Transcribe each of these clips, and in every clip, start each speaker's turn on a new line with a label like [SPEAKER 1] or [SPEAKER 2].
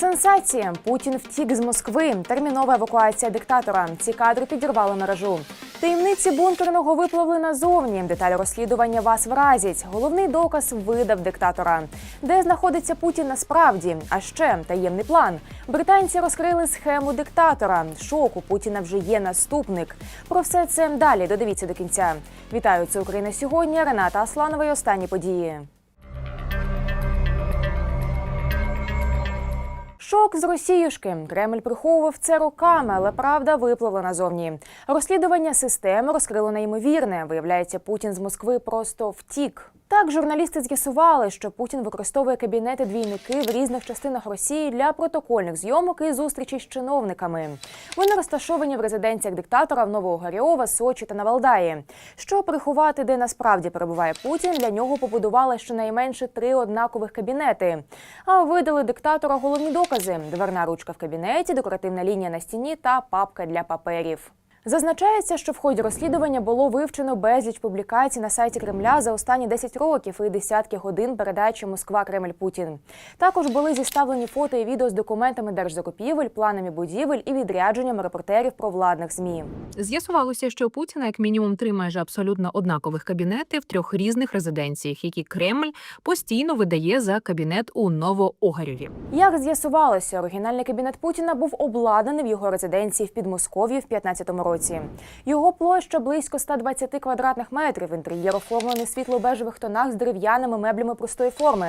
[SPEAKER 1] Сенсація. Путін втік з Москви. Термінова евакуація диктатора. Ці кадри підірвали мережу. Таємниці бункерного випливли назовні. Деталі розслідування вас вразять. Головний доказ видав диктатора. Де знаходиться Путін насправді? А ще таємний план. Британці розкрили схему диктатора. Шок у Путіна вже є наступник. Про все це далі. Додивіться до кінця. Вітаю, це Україна сьогодні. Рената Асланова і останні події. Шок з Росіюшки. Кремль приховував це роками, але правда випливла назовні. Розслідування системи розкрило неймовірне. Виявляється, Путін з Москви просто втік. Так, журналісти з'ясували, що Путін використовує кабінети двійники в різних частинах Росії для протокольних зйомок і зустрічей з чиновниками. Вони розташовані в резиденціях диктатора в Новоугарьова, Сочі та на Валдаї. Щоб приховати, де насправді перебуває Путін, для нього побудували щонайменше три однакових кабінети. А видали диктатора головні докази: дверна ручка в кабінеті, декоративна лінія на стіні та папка для паперів. Зазначається, що в ході розслідування було вивчено безліч публікацій на сайті Кремля за останні 10 років і десятки годин передачі Москва Кремль Путін. Також були зіставлені фото і відео з документами держзакупівель, планами будівель і відрядженням репортерів провладних змі.
[SPEAKER 2] З'ясувалося, що у Путіна як мінімум три майже абсолютно однакових кабінети в трьох різних резиденціях, які Кремль постійно видає за кабінет у Новоогарєві.
[SPEAKER 1] Як з'ясувалося, оригінальний кабінет Путіна був обладнаний в його резиденції в Підмосков'ї в 15-му році. Його площа близько 120 квадратних метрів. Інтер'єр оформлений світло-бежевих тонах з дерев'яними меблями простої форми.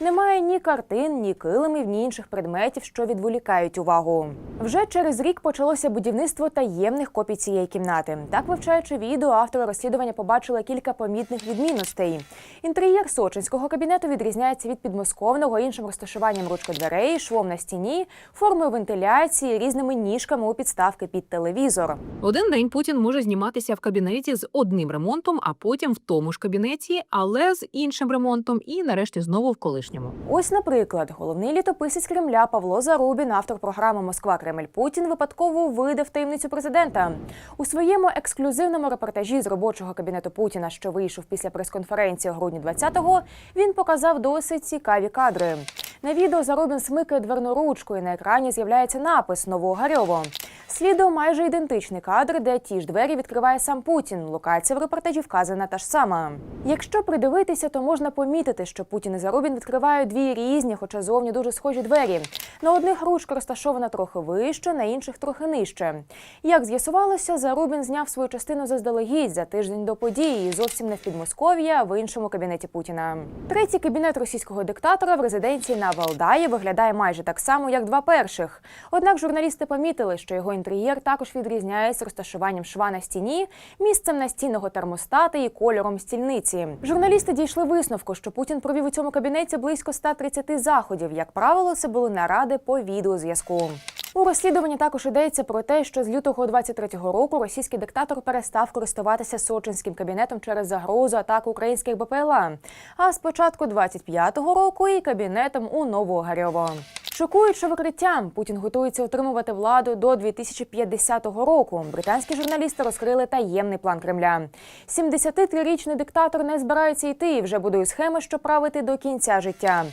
[SPEAKER 1] Немає ні картин, ні килимів, ні інших предметів, що відволікають увагу. Вже через рік почалося будівництво таємних копій цієї кімнати. Так, вивчаючи відео, автори розслідування побачили кілька помітних відмінностей. Інтер'єр сочинського кабінету відрізняється від підмосковного іншим розташуванням ручкодверей, швом на стіні, формою вентиляції, різними ніжками у підставки під телевізор.
[SPEAKER 2] Один день Путін може зніматися в кабінеті з одним ремонтом, а потім в тому ж кабінеті, але з іншим ремонтом, і нарешті знову в колишньому.
[SPEAKER 1] Ось, наприклад, головний літописець Кремля Павло Зарубін, автор програми Москва Кремль Путін, випадково видав таємницю президента у своєму ексклюзивному репортажі з робочого кабінету Путіна, що вийшов після прес-конференції у грудні 20-го, Він показав досить цікаві кадри. На відео Зарубін смикає дверну ручку, і на екрані з'являється напис Новогарьово. Слідом майже ідентичний кадр, де ті ж двері відкриває сам Путін. Локація в репортажі вказана та ж сама. Якщо придивитися, то можна помітити, що Путін і Зарубін відкривають дві різні, хоча зовні дуже схожі двері. На одних ручка розташована трохи вище, на інших трохи нижче. Як з'ясувалося, Зарубін зняв свою частину заздалегідь за тиждень до події, зовсім не в Підмосков'ї, а в іншому кабінеті Путіна. Третій кабінет російського диктатора в резиденції на Валдаї виглядає майже так само, як два перших. Однак журналісти помітили, що його інтер'єр також відрізняється розташуванням шва на стіні, місцем настінного термостата і кольором стільниці. Журналісти дійшли висновку, що Путін провів у цьому кабінеті близько 130 заходів. Як правило, це були наради по відеозв'язку. У розслідуванні також йдеться про те, що з лютого 23-го року російський диктатор перестав користуватися сочинським кабінетом через загрозу атак українських БПЛА. А з початку 25-го року і кабінетом у Новогарьово. Шокуючи викриттям, Путін готується отримувати владу до 2050 року. Британські журналісти розкрили таємний план Кремля. 73-річний диктатор не збирається йти і вже будує схеми, що правити до кінця життя.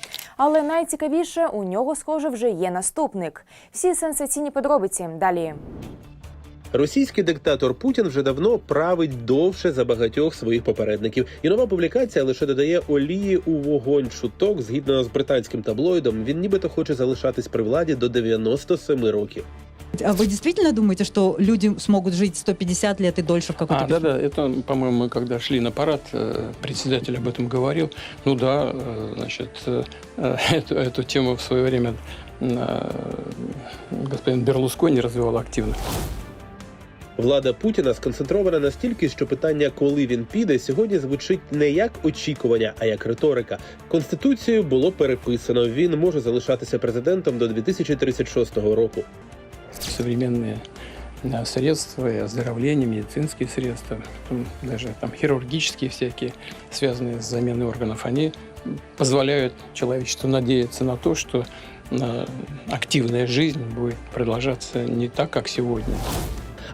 [SPEAKER 1] Але найцікавіше у нього, схоже, вже є наступник. Всі сенсаційні подробиці далі.
[SPEAKER 3] Російський диктатор Путін вже давно править довше за багатьох своїх попередників, і нова публікація лише додає олії у вогонь чуток. Згідно з британським таблоїдом, він нібито хоче залишатись при владі до 97 років.
[SPEAKER 4] А вы действительно думаете, что люди смогут жить 150 лет и дольше в какой-то
[SPEAKER 5] А, да, да, это, по-моему, мы когда шли на парад, э, председатель об этом говорил. Ну да, э, значит, э, эту, эту тему в свое время э, господин Берлускони развивал активно.
[SPEAKER 3] Влада Путіна сконцентрована настільки, що питання, коли він піде, сьогодні звучить не як очікування, а як риторика. Конституцію було переписано. Він може залишатися президентом до 2036 року.
[SPEAKER 5] Современные средства и оздоровления, медицинские средства, даже там хирургические всякие, связанные с заменой органов, они позволяют человечеству надеяться на то, что э, активная жизнь будет продолжаться не так, как сегодня.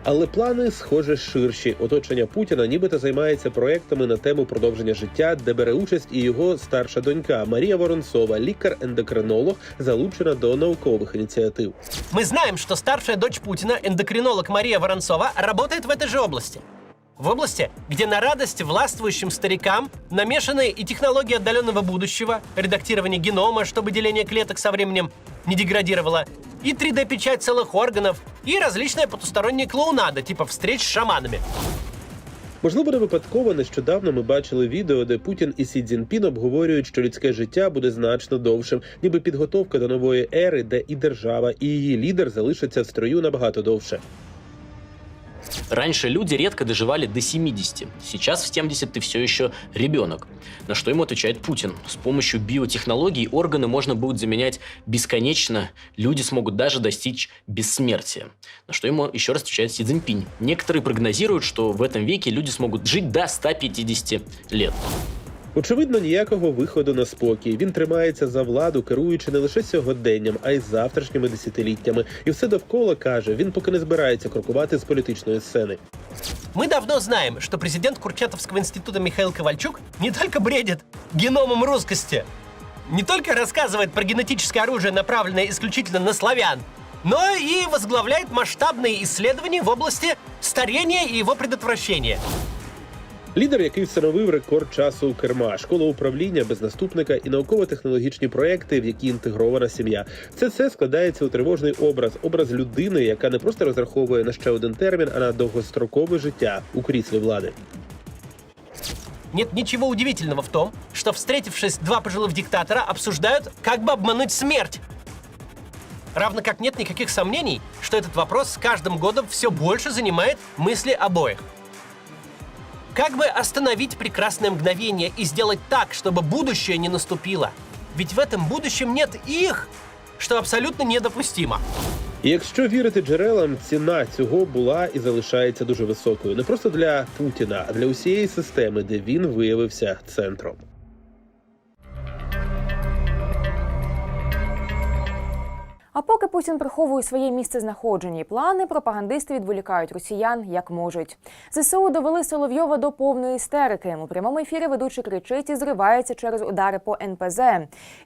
[SPEAKER 3] Але плани, схоже, ширші. Оточення Путіна нібито займається проектами на тему продовження життя, де бере участь і його старша донька Марія Воронцова, лікар-ендокринолог, залучена до наукових ініціатив.
[SPEAKER 6] Мы знаем, что старшая дочь Путина, эндокринолог Мария Воронцова, работает в этой же области. В области, где на радость властвующим старикам намешаны и технологии отдаленного будущего, редактирование генома, чтобы деление клеток со временем не деградировало, и 3D-печать целых органов, и различная потусторонняя клоунада, типа встреч с шаманами.
[SPEAKER 3] Можливо, не випадково нещодавно ми бачили відео, де Путін і Сі Цзіньпін обговорюють, що людське життя буде значно довшим, ніби підготовка до нової ери, де і держава, і її лідер залишаться в строю набагато довше.
[SPEAKER 7] Раньше люди редко доживали до 70. Сейчас в 70 ты все еще ребенок. На что ему отвечает Путин. С помощью биотехнологий органы можно будет заменять бесконечно. Люди смогут даже достичь бессмертия. На что ему еще раз отвечает Си Цзиньпинь. Некоторые прогнозируют, что в этом веке люди смогут жить до 150 лет.
[SPEAKER 3] Очевидно, ніякого виходу на спокій. Він тримається за владу, керуючи не лише сьогоденням, а й завтрашніми десятиліттями. І все довкола каже, він поки не збирається крокувати з політичної сцени.
[SPEAKER 6] Мы давно знаем, что президент Курчатовского института Михаил Ковальчук не только бредит геномом русскости, не только рассказывает про генетическое оружие, направленное исключительно на славян, но и возглавляет масштабные исследования в области старения и его предотвращения.
[SPEAKER 3] Лідер, який встановив рекорд часу у керма, школа управління без наступника і науково-технологічні проекти, в які інтегрована сім'я. Це все складається у тривожний образ, образ людини, яка не просто розраховує на ще один термін, а на довгострокове життя у кріслі влади.
[SPEAKER 6] Нет ничего удивительного в том, что, встретившись два пожилых диктатора, обсуждают, как бы обмануть смерть. Равно как нет никаких сомнений, что этот вопрос с каждым годом все больше занимает мысли обоих. Как бы остановить прекрасное мгновение и сделать так, чтобы будущее не наступило? Ведь в этом будущем нет их, что абсолютно недопустимо.
[SPEAKER 3] І якщо вірити джерелам, ціна цього була і залишається дуже високою не просто для Путіна, а для усієї системи, де він виявився центром.
[SPEAKER 1] А поки Путін приховує своє місце знаходження і плани, пропагандисти відволікають росіян як можуть. ЗСУ довели Соловйова до повної істерики. У прямому ефірі ведучий кричить і зривається через удари по НПЗ.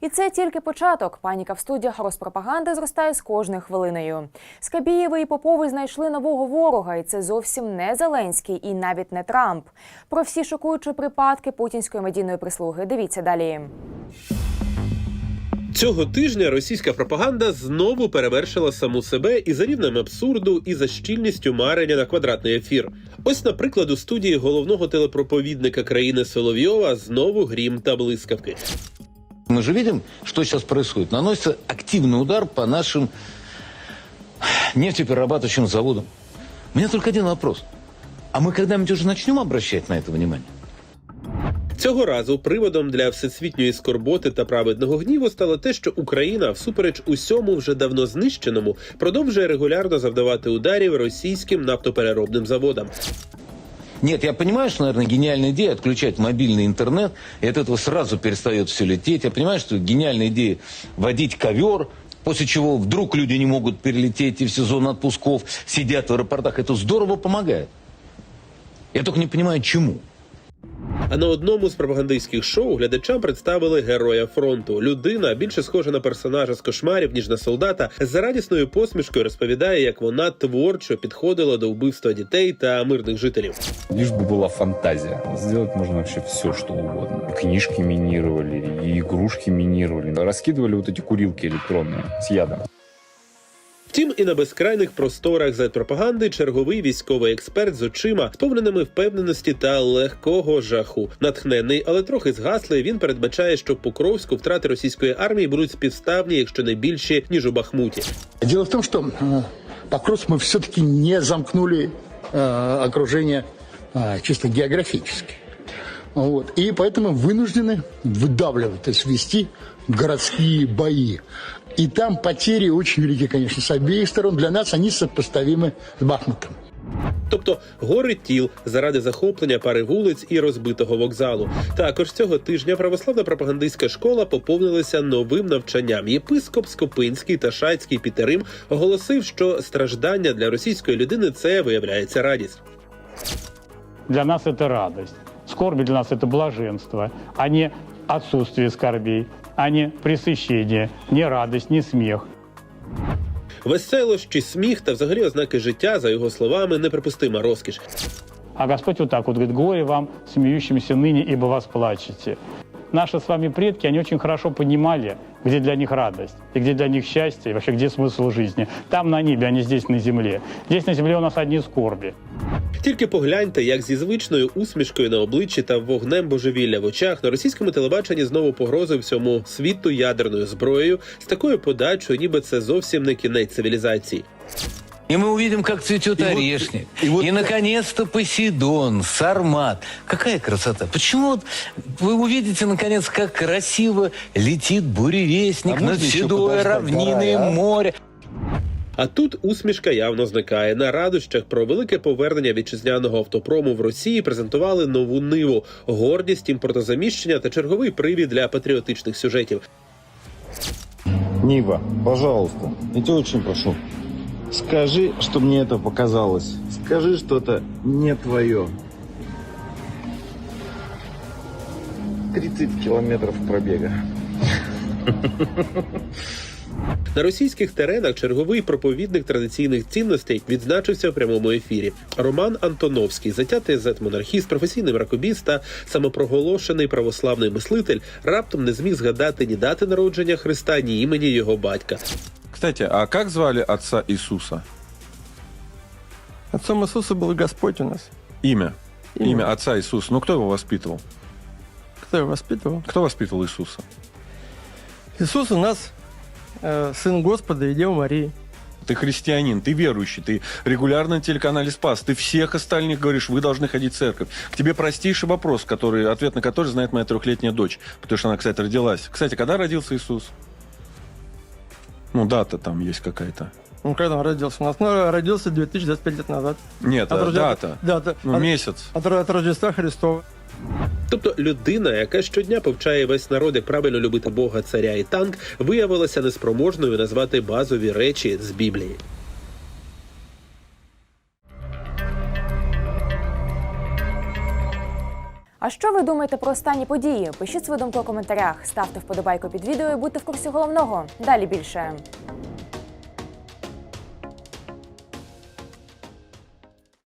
[SPEAKER 1] І це тільки початок. Паніка в студіях розпропаганди зростає з кожною хвилиною. Скабієви і Попови знайшли нового ворога, і це зовсім не Зеленський і навіть не Трамп. Про всі шокуючі припадки путінської медійної прислуги. Дивіться далі.
[SPEAKER 3] Цього тижня російська пропаганда знову перевершила саму себе і за рівнем абсурду, і за щільністю марення на квадратний ефір. Ось, наприклад, у студії головного телепроповідника країни Соловйова знову грім та блискавки.
[SPEAKER 8] Мы же видим, что сейчас происходит. Наносится активный удар по нашим нефтеперерабатывающим заводам. У меня только один вопрос. А мы когда-нибудь уже начнем обращать на это внимание?
[SPEAKER 3] Цього разу приводом для всесвітньої скорботи та праведного гніву стало те, що Україна, всупереч усьому вже давно знищеному, продовжує регулярно завдавати ударів російським нафтопереробним заводам.
[SPEAKER 8] Нет, я понимаю, что, наверное, гениальная идея отключать мобильный интернет, и от этого сразу перестает все лететь. Я понимаю, что гениальная идея вводить ковер, после чего вдруг люди не могут перелететь и в сезон отпусков сидят в аэропортах. Это здорово помогает. Я только не понимаю, чему.
[SPEAKER 3] А на одному з пропагандистських шоу глядачам представили героя фронту. Людина більше схожа на персонажа з кошмарів ніж на солдата. За радісною посмішкою розповідає, як вона творчо підходила до вбивства дітей та мирних жителів.
[SPEAKER 9] Лишь бы была фантазия. Сделать можно вообще все, что угодно. Книжки минировали, и игрушки минировали. Раскидывали вот эти курилки электронные с ядом.
[SPEAKER 3] Втім, і на безкрайних просторах Z-пропаганди черговий військовий експерт з очима, сповненими впевненості та легкого жаху. Натхнений, але трохи згаслий, він передбачає, що в Покровську втрати російської армії будуть співставні, якщо не більші, ніж у Бахмуті.
[SPEAKER 10] Дело в том, что э, Покровск мы все-таки не замкнули э, окружение э, чисто географически. Вот. И поэтому вынуждены выдавливать, то есть вести городские бои. И там потери очень велики, конечно, с обеих сторон. Для нас они сопоставимы с Бахмутом.
[SPEAKER 3] тобто гори тіл заради захоплення пари вулиць і розбитого вокзалу. Також цього тижня православна пропагандистська школа поповнилася новим навчанням. Єпископ Скопинський та Шацький Пітерим оголосив, що страждання для російської людини це виявляється радість.
[SPEAKER 11] Для нас это радость. Скорби для нас это блаженство, а не отсутствие скорбей, а не пресыщение, не радость, не смех.
[SPEAKER 3] Веселощі, сміх та взагалі ознаки життя, за його словами, неприпустима розкіш.
[SPEAKER 11] А Господь вот так вот говорит, горе вам, смеющимся ныне, ибо вас плачете. Наши с вами предки, они очень хорошо понимали, где для них радость, и где для них счастье, и вообще где смысл жизни. Там на небе, а не здесь на земле. Здесь на земле у нас одни скорби.
[SPEAKER 3] Тільки погляньте, як зі звичною усмішкою на обличчі та вогнем божевілля в очах на російському телебаченні знову погрозив всьому світу ядерною зброєю з такою подачою, ніби це зовсім не кінець цивілізації.
[SPEAKER 8] И мы увидим, как цветет орешник. И, наконец-то, Посейдон, Сармат. Какая красота. Почему вот вы увидите, наконец, как красиво летит буревестник
[SPEAKER 9] А
[SPEAKER 8] над седой равниной
[SPEAKER 9] давай, а?
[SPEAKER 8] моря.
[SPEAKER 3] А тут усмішка явно зникає. На радощах про велике повернення вітчизняного автопрому в Росії презентували нову ниву, гордість імпортозаміщення та черговий привід для патріотичних сюжетів.
[SPEAKER 12] Нива, пожалуйста, я тебя очень прошу. Скажи, что мне это показалось. Скажи, что это не твое. 30 километров пробега.
[SPEAKER 3] На російських теренах черговий проповідник традиційних цінностей відзначився в прямому ефірі. Роман Антоновський, затятий зет-монархіст, професійний мракобіст та самопроголошений православний мислитель, раптом не зміг згадати ні дати народження Христа, ні імені його батька.
[SPEAKER 9] Кстати, а как звали отца Иисуса?
[SPEAKER 11] Отцом Иисуса был Господь у нас.
[SPEAKER 9] Имя. Имя, отца Иисуса. Ну, кто его воспитывал?
[SPEAKER 11] Кто его воспитывал?
[SPEAKER 9] Кто воспитывал Иисуса?
[SPEAKER 11] Иисус у нас э, сын Господа и Девы Марии.
[SPEAKER 9] Ты христианин, ты верующий, ты регулярно на телеканале Спас, ты всех остальных говоришь, вы должны ходить в церковь. К тебе простейший вопрос, который, ответ на который знает моя трехлетняя дочь, потому что она, кстати, родилась. Кстати, когда родился Иисус? Ну, дата там есть какая-то.
[SPEAKER 11] Ну, когда он родился? У нас ну, родился 2025 лет назад.
[SPEAKER 9] Нет,
[SPEAKER 11] От
[SPEAKER 9] а,
[SPEAKER 11] Рожде-
[SPEAKER 9] дата.
[SPEAKER 11] Дата.
[SPEAKER 9] Ну,
[SPEAKER 11] от,
[SPEAKER 9] месяц.
[SPEAKER 11] от, от Рождества Христова.
[SPEAKER 3] Тобто людина, яка щодня повчає весь народ, як правильно любити Бога, царя і танк, виявилася неспроможною назвати базові речі з Біблії.
[SPEAKER 1] А що ви думаєте про останні події? Пишіть свою думку у коментарях, ставте вподобайку під відео і будьте в курсі головного. Далі більше.